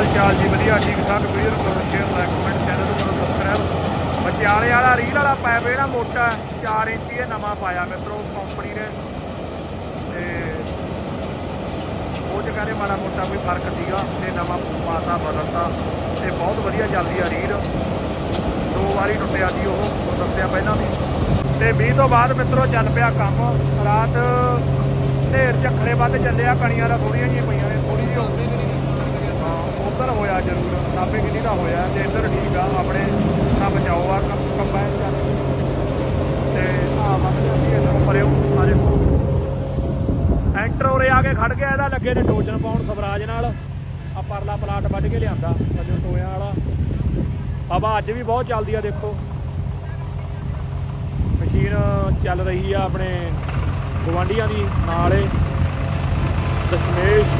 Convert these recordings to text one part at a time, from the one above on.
ਹਾਲ ਚਾਲ ਜੀ ਵਧੀਆ, ਠੀਕ ਠਾਕ ਵੀਰ ਕਰੋ ਸ਼ੇਅਰ ਲਾਈਕ ਕਮੈਂਟ ਚੈਨਲ ਨੂੰ ਕਰੋ ਸਬਸਕ੍ਰਾਈਬ ਬਚਿਆਲੇ ਵਾਲਾ ਰੀਲ ਵਾਲਾ ਪਾਇਪ ਜਿਹੜਾ ਮੋਟਾ 4 ਇੰਚੀ ਇਹ ਨਵਾਂ ਪਾਇਆ ਮਿੱਤਰੋ ਕੰਪਨੀ ਨੇ। ਤੇ ਉਹ ਚ ਕਹਿੰਦੇ ਮਾੜਾ ਮੋਟਾ ਕੋਈ ਫ਼ਰਕ ਸੀਗਾ, ਤੇ ਨਵਾਂ ਪਾਤਾ, ਬਦਲਤਾ। ਤੇ ਬਹੁਤ ਵਧੀਆ ਚੱਲਦੀ ਆ ਰੀਲ। ਦੋ ਵਾਰੀ ਟੁੱਟਿਆ ਸੀ ਉਹ ਦੱਸਿਆ ਪਹਿਲਾਂ ਵੀ। ਤੇ 20 ਤੋਂ ਬਾਅਦ ਮਿੱਤਰੋ ਚੱਲ ਪਿਆ ਕੰਮ। ਰਾਤ ਢੇਰ ਝੱਖੜੇ ਵੱਧ ਚੱਲਿਆ ਕਣੀਆਂ ਦਾ ਥੋੜੀਆਂ ਜਿਹੀਆਂ ਪਈਆਂ ਨੇ ਥੋੜੀ ਜਿਹੀ ਉਧਰ ਹੋਇਆ ਜ਼ਰੂਰ ਨਾਪੇ ਕਿੰਨੀ ਦਾ ਹੋਇਆ ਤੇ ਇੱਧਰ ਠੀਕ ਆ, ਆਪਣੇ ਨਾ ਬਚਾਓ ਆ ਕੰਬਾਈਨ ਚੱਲ ਤੇ ਆ ਵੱਧ ਜਾਂਦੀ ਹੈ ਨਾ ਪਰਿਓ ਆ ਦੇਖੋ ਐਂਟਰ ਉਰੇ ਆ ਕੇ ਖੜ ਗਿਆ, ਇਹਦਾ ਲੱਗੇ ਨੇ ਟੋਜਨ ਪਾਉਣ ਸਵਰਾਜ ਨਾਲ। ਆ ਪਰਲਾ ਪਲਾਟ ਵੱਢ ਕੇ ਲਿਆਂਦਾ, ਅਜੋ ਟੋਇਆਂ ਵਾਲਾ। ਹਵਾ ਅੱਜ ਵੀ ਬਹੁਤ ਚੱਲਦੀ ਆ, ਦੇਖੋ। ਮਸ਼ੀਨ ਚੱਲ ਰਹੀ ਆ ਆਪਣੇ ਗਵਾਂਡੀਆਂ ਦੀ, ਨਾਲੇ ਦਸ਼ਮੇਸ਼,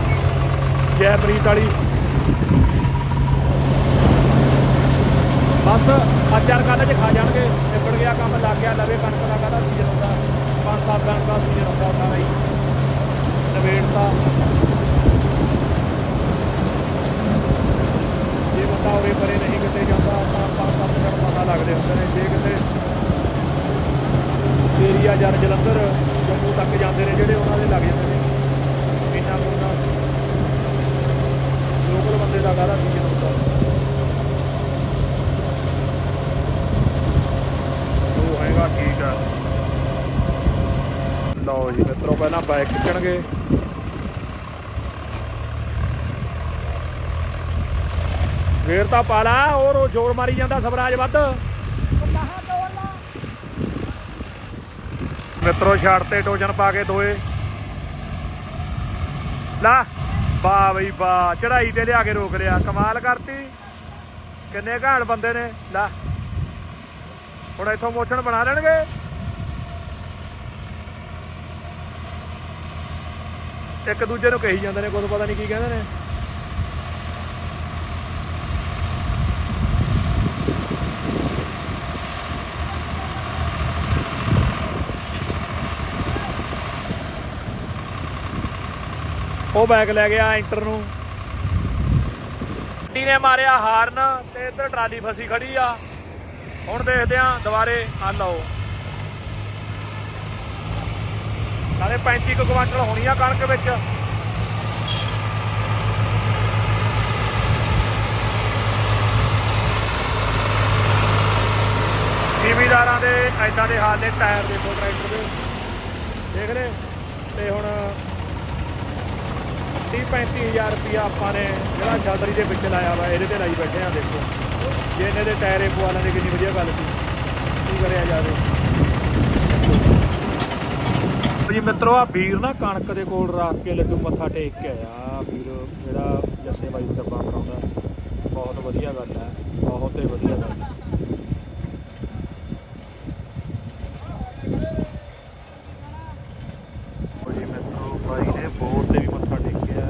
ਜੈਪ੍ਰੀਤ ਵਾਲੀ। ਬਸ, ਅੱਜ ਚਾਰ ਕੱਲ ਚ ਖਾ ਜਾਣਗੇ, ਨਿਬੜ ਗਿਆ ਕੰਮ, ਲੱਗ ਗਿਆ ਲਵੇ ਕਣਕ ਦਾ ਕਾਹਦਾ ਸੀਜ਼ਨ ਹੁੰਦਾ? ਪੰਜ ਸੱਤ ਕਣਕ ਦਾ ਸੀਜ਼ਨ ਹੁੰਦਾ ਸਾਰਾ ਹੀ। ਨਵੇੜਤਾ ਜੇ ਬੰਦਾ ਉਰੇ ਪਰੇ ਨਹੀਂ ਕਿਤੇ ਜਾਂਦਾ, ਤਾਂ ਪੰਜ ਸੱਤ ਦਿਨ ਪਤਾ ਲੱਗਦੇ ਹੁੰਦੇ ਨੇ। ਜੇ ਕਿਤੇ ਏਰੀਆ ਜਰ ਜਲੰਧਰ, ਜੰਮੂ ਤੱਕ ਜਾਂਦੇ ਨੇ ਜਿਹੜੇ ਉਹਨਾਂ ਦੇ ਲੱਗ ਜਾਂਦੇ ਨੇ। ਇੰਨਾ ਕੋਨਾ ਲੋਕਲ ਬੰਦੇ ਦਾ ਕਾਹਦਾ ਸੀਜ਼ਨ ਹੁੰਦਾ ਉਹ ਹੈਗਾ ਠੀਕ ਆ ਲਓ ਜੀ ਮਿੱਤਰੋ ਪਹਿਲਾਂ ਬਾਈਕ ਖਿੱਚਣਗੇ। ਫੇਰ ਤਾਂ ਪਾਲਾ, ਹੋਰ ਉਹ ਜ਼ੋਰ ਮਾਰੀ ਜਾਂਦਾ ਸਵਰਾਜ ਵੱਧ। ਮਿੱਤਰੋ, ਛੱਡ ਤੇ ਟੋਜਨ ਪਾ ਕੇ ਦੋਏ। ਲਾ, ਵਾਹ ਬਈ ਵਾਹ ਚੜਾਈ ਤੇ ਲਿਆ ਕੇ ਰੋਕ ਲਿਆ, ਕਮਾਲ ਕਰਤੀ। ਕਿੰਨੇ ਘਾਣ ਬੰਦੇ ਨੇ, ਲਾ। ਹੁਣ ਇੱਥੋਂ ਮੋਸ਼ਨ ਬਣਾ ਲੈਣਗੇ। ਇੱਕ ਦੂਜੇ ਨੂੰ ਕਹੀ ਜਾਂਦੇ ਨੇ, ਕੋਈ ਪਤਾ ਨਹੀਂ ਕੀ ਕਹਿੰਦੇ ਨੇ। ਉਹ ਬੈਗ ਲੈ ਗਿਆ ਐਂਟਰ ਨੂੰ। ਟੀ ਨੇ ਮਾਰਿਆ ਹਾਰਨ, ਤੇ ਇੱਧਰ ਟਰਾਲੀ ਫਸੀ ਖੜੀ ਆ। ਹੁਣ ਦੇਖਦੇ ਆ ਦੁਬਾਰੇ ਆ ਲਓ ਨਾਲੇ 35 ਕੁ ਕੁਆਂਟਲ ਹੋਣੀ ਆ ਕਣਕ ਵਿੱਚ। ਜ਼ਿਮੀਦਾਰਾਂ ਦੇ ਐਦਾਂ ਦੇ ਹਾਲ ਨੇ, ਟਾਇਰ ਦੇਖੋ ਟਰੈਕਟਰ ਦੇ। ਦੇਖ ਲੈ, ਤੇ ਹੁਣ 30 35000 ਰੁਪਿਆ ਆਪਾਂ ਨੇ ਜਿਹੜਾ ਛਾਦਰੀ ਦੇ ਵਿੱਚ ਲਾਇਆ ਵਾ, ਇਹਦੇ ਤੇ ਲਾਈ ਬੈਠੇ ਆ ਦੇਖੋ। ਜੇ ਇਹਨੇ ਦੇ ਟਾਇਰੇ ਪਵਾ ਲੈਂਦੇ, ਕਿੰਨੀ ਵਧੀਆ ਗੱਲ ਸੀ। ਕੀ ਕਰਿਆ ਜਾਵੇ। ਜੀ ਮਿੱਤਰੋ ਆ ਵੀਰ ਨਾ ਕਣਕ ਦੇ ਕੋਲ ਰੱਖ ਕੇ ਲੱਡੂ ਮੱਥਾ ਟੇਕ ਕੇ ਆਇਆ। ਵੀਰ ਜਿਹੜਾ ਜੱਸੇ ਬਾਈ ਨੂੰ ਡੱਬਾ ਕਰਾਉਂਦਾ ਬਹੁਤ ਵਧੀਆ ਗੱਲ ਹੈ, ਬਹੁਤ ਹੀ ਵਧੀਆ ਗੱਲ ਹੈ ਉਹ ਜੀ ਮਿੱਤਰੋ ਬਾਈ ਨੇ ਬੋਰਡ ਤੇ ਵੀ ਮੱਥਾ ਟੇਕਿਆ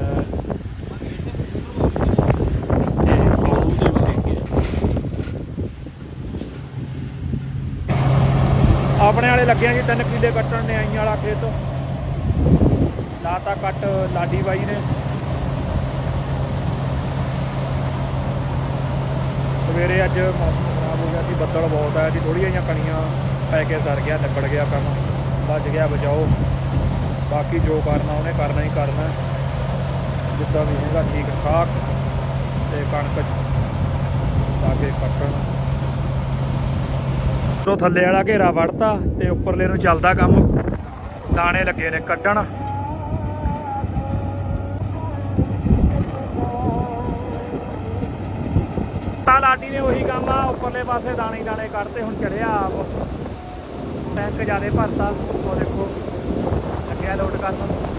ਤੇ ਬੋਰਡ ਤੇ ਵੀ ਟੇਕਿਆ ਲੱਗਿਆ ਜੀ, ਤਿੰਨ ਕਿੱਲੇ ਕੱਟਣ ਨੇ ਆਈਆਂ ਵਾਲਾ ਖੇਤ। ਲਾਤਾ ਕੱਟ ਲਾਡੀ ਬਾਈ ਨੇ। ਸਵੇਰੇ ਅੱਜ ਮੌਸਮ ਖਰਾਬ ਹੋ ਗਿਆ ਸੀ, ਬੱਦਲ ਬਹੁਤ ਆਇਆ ਸੀ ਥੋੜੀਆਂ ਜਿਹੀਆਂ ਕਣੀਆਂ ਪੈ ਕੇ ਸਰ ਗਿਆ, ਨਿਬੜ ਗਿਆ ਕੰਮ ਬਚ ਗਿਆ, ਬਚਾਓ। ਬਾਕੀ ਜੋ ਕਰਨਾ ਉਹਨੇ ਕਰਨਾ ਹੀ ਕਰਨਾ। ਜਿੱਦਾਂ ਵੀ ਹੈਗਾ ਠੀਕ ਠਾਕ ਤੇ ਕਣਕ ਲਾ ਕੇ ਕੱਟਣ। ਤੋਂ ਥੱਲੇ ਵਾਲਾ ਘੇਰਾ ਵੜਤਾ ਤੇ ਉੱਪਰਲੇ ਨੂੰ ਚੱਲਦਾ ਕੰਮ। ਦਾਣੇ ਲੱਗੇ ਨੇ ਕੱਢਣ। ਤਾਂ ਲਾਡੀ ਨੇ ਉਹੀ ਕੰਮ ਆ, ਉੱਪਰਲੇ ਪਾਸੇ ਦਾਣੇ ਦਾਣੇ ਕੱਢਤੇ, ਹੁਣ ਚੜਿਆ ਆਪ। ਟੈਂਕ ਜਿਆਦੇ ਭਰਤਾ। ਉਹ ਦੇਖੋ ਲੱਗਿਆ ਲੋਡ ਕਰਨ।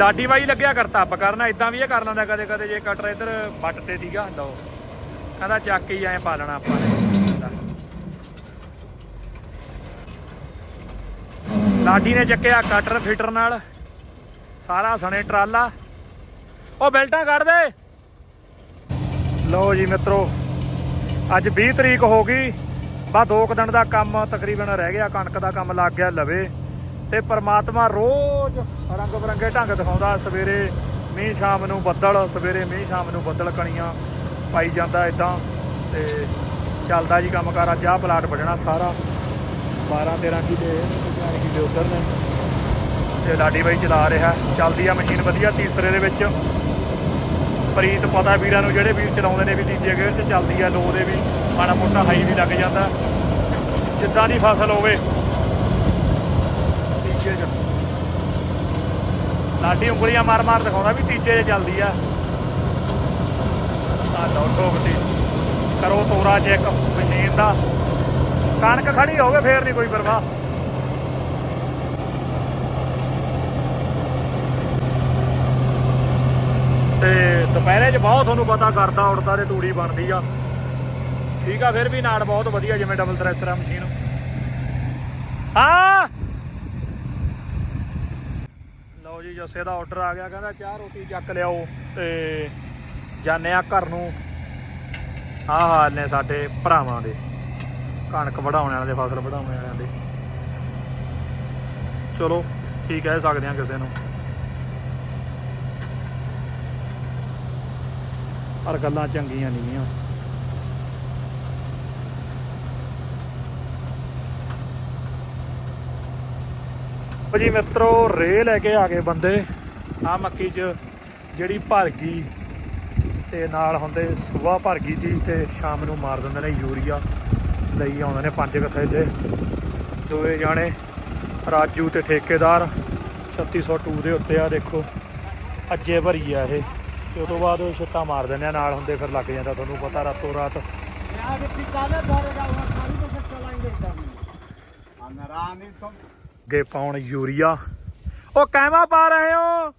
ਲਾਡੀ ਬਾਈ ਲੱਗਿਆ ਕਰਤਾ ਆਪ ਕਰਨਾ ਇਦਾਂ ਵੀ ਇਹ ਕਰ ਲੈਂਦਾ ਕਦੇ ਕਦੇ, ਜੇ ਕਟਰ ਇੱਧਰ ਵੱਟ ਤੇ ਸੀਗਾ ਲਓ। ਕਹਿੰਦਾ ਚੱਕ ਕੇ ਹੀ ਐਂ ਪਾ ਲੈਣਾ ਆਪਾਂ ਨੇ। ਲਾਡੀ ਨੇ ਚੱਕਿਆ ਕਟਰ ਫਿਟਰ ਨਾਲ। ਸਾਰਾ ਸਣੇ ਟਰਾਲਾ। ਉਹ ਬੈਲਟਾਂ ਕੱਢ ਦੇ। ਲਓ ਜੀ ਮਿੱਤਰੋ, ਅੱਜ 20 ਤਰੀਕ ਹੋ ਗਈ। ਬਾ ਦੋ ਕੁ ਦਿਨ ਦਾ ਕੰਮ ਤਕਰੀਬਨ ਰਹਿ ਗਿਆ, ਕਣਕ ਦਾ ਕੰਮ ਲੱਗ ਗਿਆ ਲਵੇ। ਤੇ ਪਰਮਾਤਮਾ ਰੋਜ਼ ਰੰਗ ਬਰੰਗੇ ਢੰਗ ਦਿਖਾਉਂਦਾ। ਸਵੇਰੇ ਮੀਂਹ ਸ਼ਾਮ ਨੂੰ ਬੱਦਲ, ਸਵੇਰੇ ਮੀਂਹ ਸ਼ਾਮ ਨੂੰ ਬੱਦਲ ਕਣੀਆਂ ਪਾਈ ਜਾਂਦਾ ਇਦਾਂ ਤੇ ਚੱਲਦਾ ਜੀ ਕੰਮ ਕਾਰ ਅੱਜ ਆਹ ਪਲਾਟ ਵੱਢਣਾ ਸਾਰਾ। 12 13 ਕਿਲੇ 4 ਕਿਲੇ ਉਧਰ ਨੇ। ਤੇ ਲਾਡੀ ਬਾਈ ਚਲਾ ਰਿਹਾ, ਚੱਲਦੀ ਆ ਮਸ਼ੀਨ ਵਧੀਆ ਤੀਸਰੇ ਦੇ ਵਿੱਚ। ਪ੍ਰੀਤ ਪਤਾ ਵੀਰਾਂ ਨੂੰ, ਜਿਹੜੇ ਵੀਰ ਚਲਾਉਂਦੇ ਨੇ ਵੀ ਤੀਜੇ ਗੇਅਰ 'ਚ ਚੱਲਦੀ ਆ ਲੋ ਦੇ ਵੀ। ਮਾੜਾ ਮੋਟਾ ਹਾਈ ਵੀ ਲੱਗ ਜਾਂਦਾ। ਜਿੱਦਾਂ ਦੀ ਫਸਲ ਹੋਵੇ ਤੀਜੇ 'ਚ ਲਾਡੀ ਉਂਗਲੀਆਂ ਮਾਰ ਮਾਰ ਦਿਖਾਉਂਦਾ ਵੀ ਤੀਜੇ 'ਚ ਚੱਲਦੀ ਆ। ਆ ਲਓ ਠੋਕਦੀ ਕਰੋ ਤੋਰਾ ਚੈੱਕ, ਮਸ਼ੀਨ ਦਾ। ਕਣਕ ਖੜੀ ਹੋਵੇ, ਫੇਰ ਨਹੀਂ ਕੋਈ ਪਰਵਾਹ। ਤੇ ਦੁਪਹਿਰੇ 'ਚ ਬਹੁਤ ਤੁਹਾਨੂੰ ਪਤਾ ਕਰਦਾ ਉੜਦਾ ਤੇ ਤੂੜੀ ਬਣਦੀ ਆ। ਠੀਕ ਆ, ਫਿਰ ਵੀ ਨਾੜ ਬਹੁਤ ਵਧੀਆ ਜਿਵੇਂ ਡਬਲ ਥ੍ਰੈਸ਼ਰ ਆ ਮਸ਼ੀਨ। ਹਾਂ ਲਓ ਜੀ ਜੱਸੇ ਦਾ ਆਰਡਰ ਆ ਗਿਆ, ਕਹਿੰਦਾ ਚਾਹ ਰੋਟੀ ਚੱਕ ਲਿਆਓ ਤੇ ਜਾਣੇ ਆ ਘਰ ਨੂੰ। ਆਹ ਹਾਲ ਨੇ ਸਾਡੇ ਭਰਾਵਾਂ ਦੇ, ਕਣਕ ਵਢਾਉਣ ਵਾਲਿਆਂ ਦੇ, ਫਸਲ ਵਢਾਉਣ ਵਾਲਿਆਂ ਦੇ। ਚਲੋ, ਕੀ ਕਹਿ ਸਕਦੇ ਆ ਕਿਸੇ ਨੂੰ। ਪਰ ਗੱਲਾਂ ਚੰਗੀਆਂ ਨਹੀਂ ਆ ਜੀ ਮਿੱਤਰੋ ਰੇ ਲੈ ਕੇ ਆ ਗਏ ਬੰਦੇ। ਆ ਮੱਕੀ 'ਚ ਜਿਹੜੀ ਭਰ ਗਈ ਤੇ ਨਾਲ ਹੁੰਦੇ ਸੁਬਾ ਭਰ ਗਈ ਜੀ ਤੇ ਸ਼ਾਮ ਨੂੰ ਮਾਰ ਦਿੰਦੇ ਨੇ ਯੂਰੀਆ। ਲਈ ਆਉਂਦੇ ਨੇ ਪੰਜ ਕਥੇ ਦੇ। ਦੋਵੇਂ ਜਾਣੇ ਰਾਜੂ ਤੇ ਠੇਕੇਦਾਰ 3602 ਦੇ ਉੱਤੇ ਆ ਦੇਖੋ। ਅੱਜੇ ਭਰੀ ਆ ਇਹ। ਤੇ ਉਦੋਂ ਬਾਅਦ ਉਹ ਛੱਟਾ ਮਾਰ ਦਿੰਦੇ ਆ ਨਾਲ ਹੁੰਦੇ ਫਿਰ ਲੱਗ ਜਾਂਦਾ ਤੁਹਾਨੂੰ ਪਤਾ ਰਾਤੋਂ ਰਾਤ। ਯਾਰ ਪਿਛਾਲੇ ਦੌਰੇ ਦਾ ਉਹ ਸਾਰੀ ਕੋਸ਼ਿਸ਼ ਚਲਾਏਂਗੇ ਇਦਾਂ ਆਨਾ ਰਾਣੀ ਤੋਂ ਅੱਗੇ ਪਾਉਣ ਯੂਰੀਆ। ਉਹ ਕਹਿਵਾ ਪਾ ਰਹੇ ਹੋ?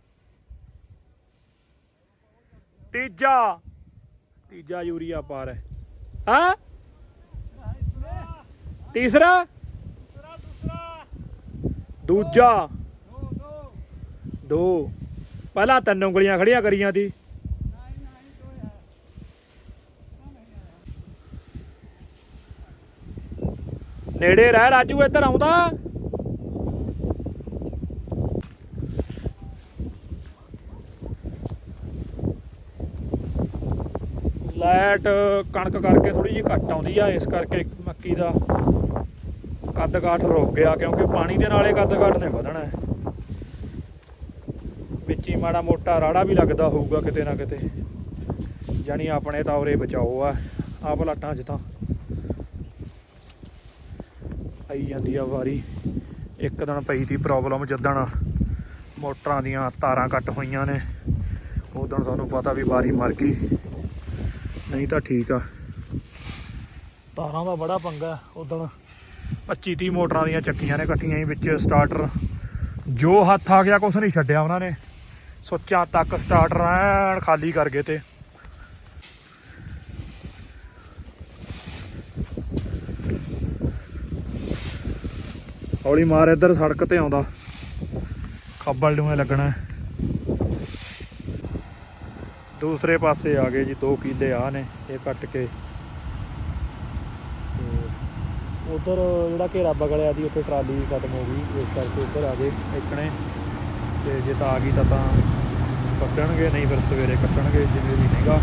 ਤੀਜਾ। ਤੀਜਾ ਯੂਰੀਆ ਪਾ ਰਹੇ। ਹਾਂ? ਤੀਸਰਾ? ਦੂਜਾ। ਦੋ। ਪਹਿਲਾਂ ਤਿੰਨ ਉਂਗਲੀਆਂ ਖੜੀਆਂ ਕਰੀਆਂ ਸੀ ਨੇੜੇ ਰਹਿ ਰਾਜੂ, ਇੱਧਰ ਆਉਂਦਾ। ਲਾਈਟ ਕਣਕ ਕਰਕੇ ਥੋੜੀ ਜਿਹੀ ਘੱਟ ਆਉਂਦੀ ਆ, ਇਸ ਕਰਕੇ ਮੱਕੀ ਦਾ ਕੱਦ ਕਾਠ ਰੁਕ ਗਿਆ, ਕਿਉਂਕਿ ਪਾਣੀ ਦੇ ਨਾਲੇ ਕੱਦ ਕਾਠ ਨੇ ਵਧਣਾ ਹੈ। ਵਿੱਚ ਹੀ ਮਾੜਾ ਮੋਟਾ ਰਾੜਾ ਵੀ ਲੱਗਦਾ ਹੋਊਗਾ ਕਿਤੇ ਨਾ ਕਿਤੇ, ਜਾਣੀ ਆਪਣੇ ਤਾਂ ਉਰੇ ਬਚਾਓ ਆ ਆ ਪਲਾਟਾਂ 'ਚ ਤਾਂ ਆਈ ਜਾਂਦੀ ਆ ਵਾਰੀ, ਇੱਕ ਦਿਨ ਪਈ ਤੀ ਪ੍ਰੋਬਲਮ ਜਦਣ ਮੋਟਰਾਂ ਦੀਆਂ ਤਾਰਾਂ ਕੱਟ ਹੋਈਆਂ ਨੇ, ਉਦੋਂ ਤੁਹਾਨੂੰ ਪਤਾ ਵੀ ਵਾਰੀ ਮਰ ਗਈ। ਨਹੀਂ ਤਾਂ ਠੀਕ ਆ। ਤਾਰਾਂ ਦਾ ਬੜਾ ਪੰਗਾ ਉਦੋਂ 25 30 ਮੋਟਰਾਂ ਦੀਆਂ ਚੱਕੀਆਂ ਨੇ ਇਕੱਠੀਆਂ ਹੀ ਵਿੱਚ ਸਟਾਰਟਰ ਜੋ ਹੱਥ ਆ ਗਿਆ, ਕੁਛ ਨਹੀਂ ਛੱਡਿਆ ਉਹਨਾਂ ਨੇ। ਸੁੱਚਾਂ ਤੱਕ ਸਟਾਰਟਰ ਐਨ ਖਾਲੀ ਕਰ ਗਏ ਤੇ। ਹੌਲੀ ਮਾਰ ਇੱਧਰ ਸੜਕ ਤੇ ਆਉਂਦਾ। ਖੱਬਲ ਨੂੰ ਲੱਗਣਾ ਦੂਸਰੇ ਪਾਸੇ ਆ ਗਏ ਜੀ 2 ਕਿੱਲੇ ਆ ਨੇ, ਇਹ ਕੱਟ ਕੇ। ਉਧਰ ਜਿਹੜਾ ਘੇਰਾ ਬਗਲਿਆ ਦੀ ਉੱਥੇ ਟਰਾਲੀ ਵੀ ਖਤਮ ਹੋ ਗਈ, ਇਸ ਕਰਕੇ ਉੱਧਰ ਆ ਗਏ ਇੱਕਣੇ। ਤੇ ਜੇ ਤਾਂ ਆ ਗਈ ਤਾਂ ਤਾਂ ਕੱਟਣਗੇ, ਨਹੀਂ ਫਿਰ ਸਵੇਰੇ ਕੱਟਣਗੇ, ਜਿਵੇਂ ਵੀ ਨਹੀਂਗਾ।